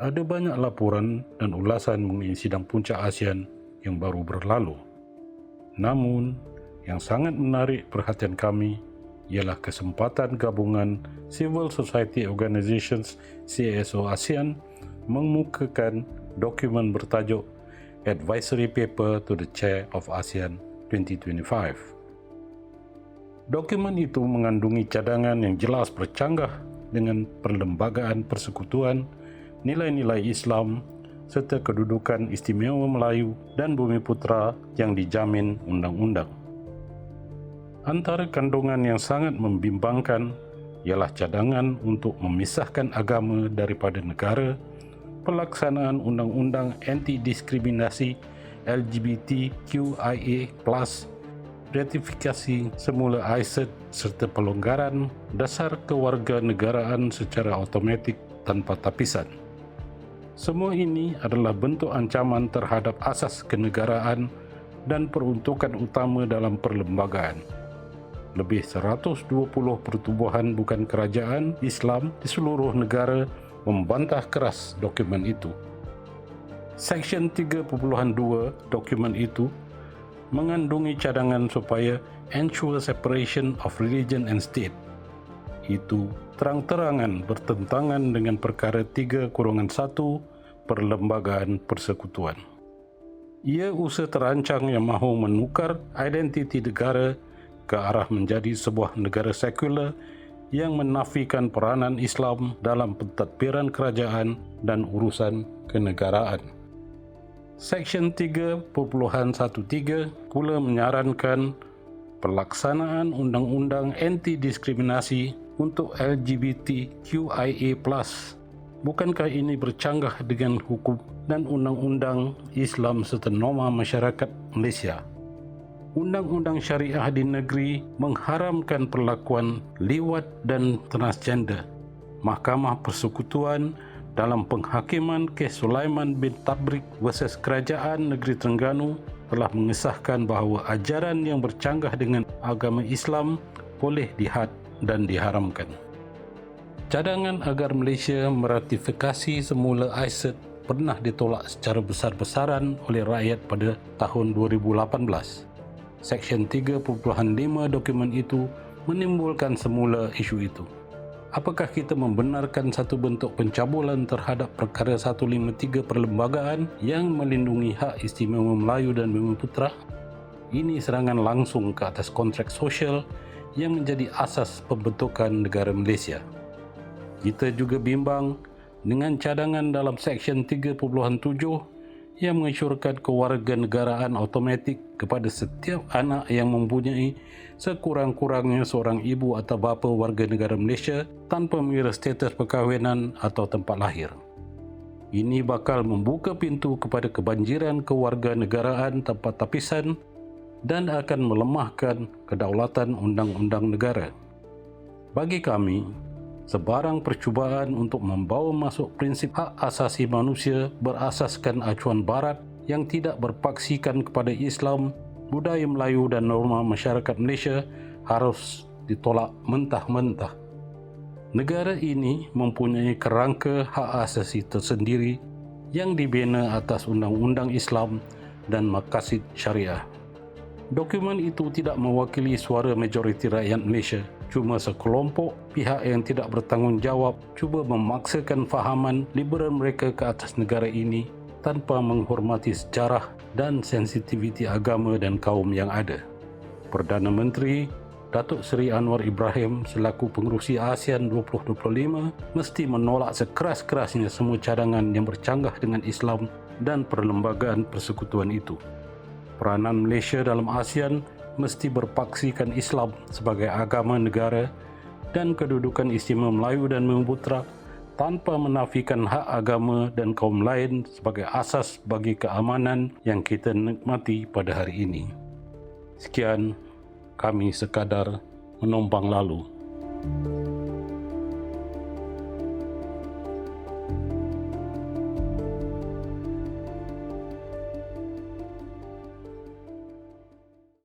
ada banyak laporan dan ulasan mengenai sidang puncak ASEAN yang baru berlalu. Namun, yang sangat menarik perhatian kami ialah kesempatan gabungan Civil Society Organizations CSO ASEAN mengemukakan dokumen bertajuk Advisory Paper to the Chair of ASEAN 2025. Dokumen itu mengandungi cadangan yang jelas bercanggah dengan perlembagaan persekutuan nilai-nilai Islam serta kedudukan istimewa Melayu dan Bumi Putra yang dijamin undang-undang. Antara kandungan yang sangat membimbangkan ialah cadangan untuk memisahkan agama daripada negara, pelaksanaan undang-undang anti-diskriminasi LGBTQIA+, ratifikasi semula ICET serta pelonggaran dasar kewarganegaraan secara automatik tanpa tapisan. Semua ini adalah bentuk ancaman terhadap asas kenegaraan dan peruntukan utama dalam perlembagaan. Lebih 120 pertubuhan bukan kerajaan Islam di seluruh negara membantah keras dokumen itu. Seksyen 3.2 dokumen itu mengandungi cadangan supaya ensure separation of religion and state. Itu terang-terangan bertentangan dengan perkara 3 kurungan 1 perlembagaan persekutuan. Ia usaha terancang yang mahu menukar identiti negara ke arah menjadi sebuah negara sekular yang menafikan peranan Islam dalam pentadbiran kerajaan dan urusan kenegaraan. Seksyen 3.13 pula menyarankan pelaksanaan undang-undang anti-diskriminasi untuk LGBTQIA+ Bukankah ini bercanggah dengan hukum dan undang-undang Islam serta norma masyarakat Malaysia? Undang-undang syariah di negeri mengharamkan perlakuan liwat dan transgender. Mahkamah Persekutuan dalam penghakiman kes Sulaiman bin Tabrik versus Kerajaan Negeri Terengganu telah mengesahkan bahawa ajaran yang bercanggah dengan agama Islam boleh dihad dan diharamkan. Cadangan agar Malaysia meratifikasi semula ICET pernah ditolak secara besar-besaran oleh rakyat pada tahun 2018. Seksyen 3.5 dokumen itu menimbulkan semula isu itu. Apakah kita membenarkan satu bentuk pencabulan terhadap perkara 153 perlembagaan yang melindungi hak istimewa Melayu dan Bumi Putra? Ini serangan langsung ke atas kontrak sosial yang menjadi asas pembentukan negara Malaysia. Kita juga bimbang dengan cadangan dalam Seksyen 3.7 yang mengesyorkan kewarganegaraan automatik kepada setiap anak yang mempunyai sekurang-kurangnya seorang ibu atau bapa warga negara Malaysia tanpa mengira status perkahwinan atau tempat lahir. Ini bakal membuka pintu kepada kebanjiran kewarganegaraan tanpa tapisan dan akan melemahkan kedaulatan undang-undang negara. Bagi kami, sebarang percubaan untuk membawa masuk prinsip hak asasi manusia berasaskan acuan barat yang tidak berpaksikan kepada Islam, budaya Melayu dan norma masyarakat Malaysia harus ditolak mentah-mentah. Negara ini mempunyai kerangka hak asasi tersendiri yang dibina atas undang-undang Islam dan makasid syariah. Dokumen itu tidak mewakili suara majoriti rakyat Malaysia cuma sekelompok pihak yang tidak bertanggungjawab cuba memaksakan fahaman liberal mereka ke atas negara ini tanpa menghormati sejarah dan sensitiviti agama dan kaum yang ada. Perdana Menteri Datuk Seri Anwar Ibrahim selaku pengurusi ASEAN 2025 mesti menolak sekeras-kerasnya semua cadangan yang bercanggah dengan Islam dan perlembagaan persekutuan itu. Peranan Malaysia dalam ASEAN mesti berpaksikan Islam sebagai agama negara dan kedudukan istimewa Melayu dan Memputra tanpa menafikan hak agama dan kaum lain sebagai asas bagi keamanan yang kita nikmati pada hari ini. Sekian, kami sekadar menumpang lalu. thank you